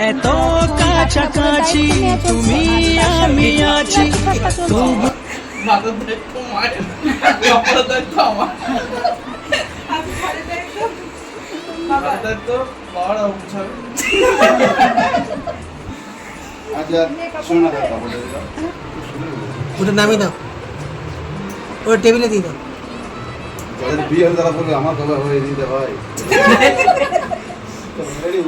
এত কাছাকাছি তুমি আমি আছি। তবু ওটা নামিয়ে দাও। ওটা টেবিলে দিয়ে দাও। যাদের বিয়ে তারা বলবে আমার কবে হয়ে দিতে হয়।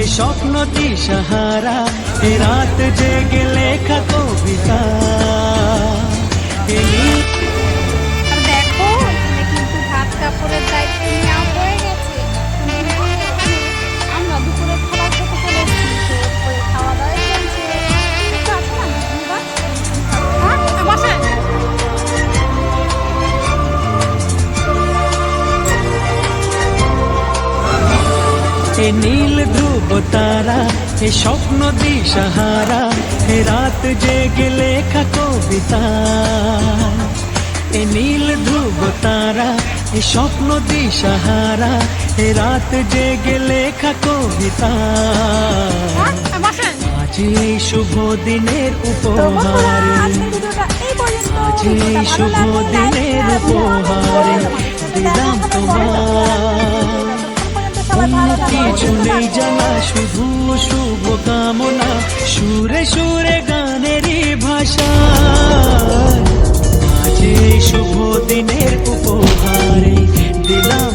এ স্বপ্ন দিশাহারা এ রাত জেগে লেখা কবিতা। দেখো কিন্তু ভাত কাপড়ের এ নীল ধ্রুব তারা এ স্বপ্ন দিশাহারা এ রাত জেগে লেখা কবিতা। এ নীল ধ্রুব তারা এ স্বপ্ন দিশাহারা এ রাত জেগে লেখা কবিতা। হ্যাঁ। আজ এই শুভ দিনের উপহারে। আজ এই শুভ দিনের উপহারে। কিছু নেই থাকো। জানা শুধু শুভ কামনা সুরে সুরে গানেরই ভাষা আজ শুভ দিনের উপহারে দিলাম